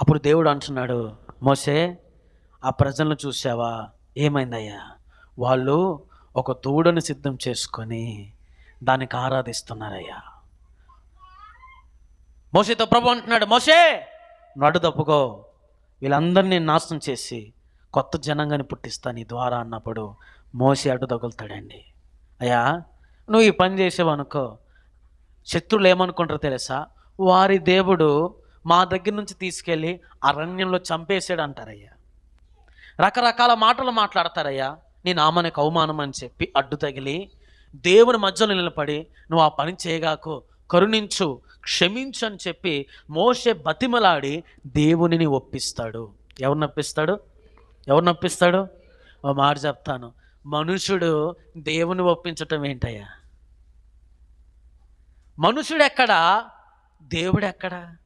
అప్పుడు దేవుడు అంటున్నాడు మోసే ఆ ప్రజలను చూసావా ఏమైందయ్యా? వాళ్ళు ఒక దూడను సిద్ధం చేసుకొని దానికి ఆరాధిస్తున్నారయ్యా. మోసేతో ప్రభు అంటున్నాడు మోసే నడు తప్పుకో. వీళ్ళందరినీ నాశనం చేసి కొత్త జనంగాని పుట్టిస్తా నీ ద్వారా అన్నప్పుడు మోసే అడ్డు తగులుతాడండి. అయ్యా నువ్వు ఈ పని చేసావనుకో. శత్రువులు ఏమనుకుంటారో తెలుసా? వారి దేవుడు మా దగ్గర నుంచి తీసుకెళ్ళి అరణ్యంలో చంపేసాడు అంటారయ్యా రకరకాల మాటలు మాట్లాడతారయ్యా. నీ నామానికి అవమానం అని చెప్పి అడ్డు తగిలి దేవుని మధ్యలో నిలబడి నువ్వు ఆ పని చేయగాకు కరుణించు క్షమించు అని చెప్పి మోసే బతిమలాడి దేవునిని ఒప్పిస్తాడు. ఎవరిని నప్పిస్తాడు ఎవరు నప్పిస్తాడు ఓ మాట చెప్తాను. మనుషుడు దేవుని ఒప్పించటం ఏంటయ్యా? మనుషుడు ఎక్కడా దేవుడు ఎక్కడా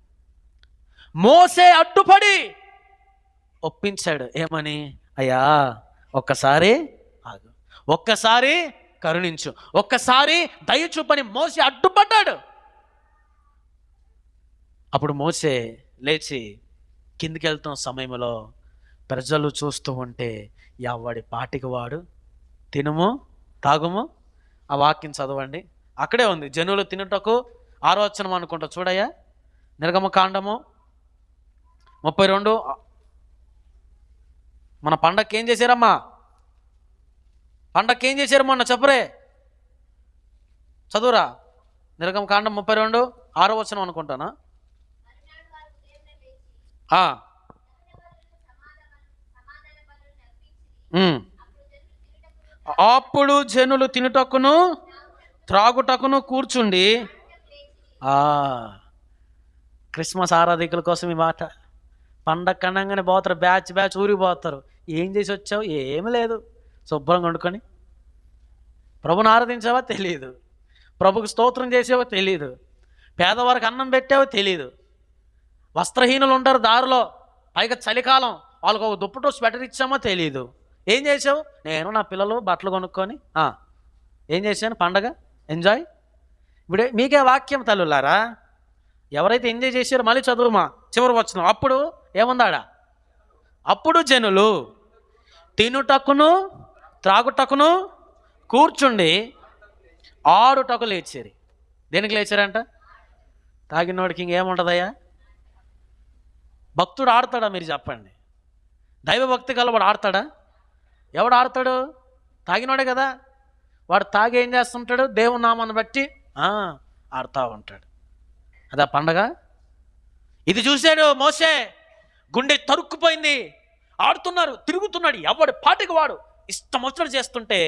మోసే అడ్డుపడి ఒప్పించాడు. ఏమని? అయ్యా ఒక్కసారి ఆగు. ఒక్కసారి కరుణించు. ఒక్కసారి దయ చూపని మోసే అడ్డుపడ్డాడు. అప్పుడు మోసే లేచి కిందికి వెళ్తున్న సమయంలో ప్రజలు చూస్తూ ఉంటే ఎవడి పాటికి వాడు. తినుము తాగుము. ఆ వాక్యం చదవండి. అక్కడే ఉంది. జనులు తినుటకు ఆరోచనం అనుకుంటా చూడయ్యా. నిర్గమ కాండము ముప్పై రెండు. మన పండక్కి ఏం చేశారమ్మా? పండక్కి ఏం చేశారు మొన్న చెప్పరే? చదువురా. నిర్గమ కాండం ముప్పై రెండు ఆరో వచనం అనుకుంటానా? అప్పుడు జనులు తినుటకును త్రాగుటకును కూర్చుండి క్రిస్మస్ ఆరాధికుల కోసం ఈ మాట. పండగ కనంగానే పోతారు బ్యాచ్ బ్యాచ్ ఊరికి పోతారు. ఏం చేసి వచ్చావు? ఏమి లేదు. శుభ్రంగా వండుకొని. ప్రభుని ఆరాధించావా? తెలియదు ప్రభుకు స్తోత్రం చేసావో? తెలియదు పేదవారికి అన్నం పెట్టావో? తెలియదు వస్త్రహీనులు ఉంటారు దారిలో. పైగా చలికాలం. వాళ్ళకు ఒక దుప్పటో స్వెటర్ ఇచ్చామో తెలియదు ఏం చేసావు? నేను నా పిల్లలు బట్టలు కొనుక్కొని ఏం చేశాను? పండగ? ఎంజాయ్? ఇప్పుడే మీకే వాక్యం తల్లులారా. ఎవరైతే ఎంజాయ్ చేశారో మళ్ళీ చదువుమా? చివరి వచ్చిన అప్పుడు ఏముందాడా? అప్పుడు జనులు తినుటకును త్రాగుటకును కూర్చుండి ఆరుటకు లేచారు. దేనికి లేచారంట? తాగినోడికి ఇంకేముంటుందయ్యా భక్తుడు ఆడతాడా మీరు చెప్పండి. దైవ భక్తి గలవాడు ఆడతాడా? ఎవడు ఆడతాడు? తాగినోడే కదా. వాడు తాగి ఏం చేస్తుంటాడు? దేవుని నామాన్ని బట్టి ఆడుతూ ఉంటాడు. అదా పండగ? ఇది చూశాడు మోసే గుండె తరుక్కుపోయింది. ఆడుతున్నారు తిరుగుతున్నాడు ఎవడు పాటికి వాడు. ఇష్టం వచ్చినట్టు చేస్తుంటే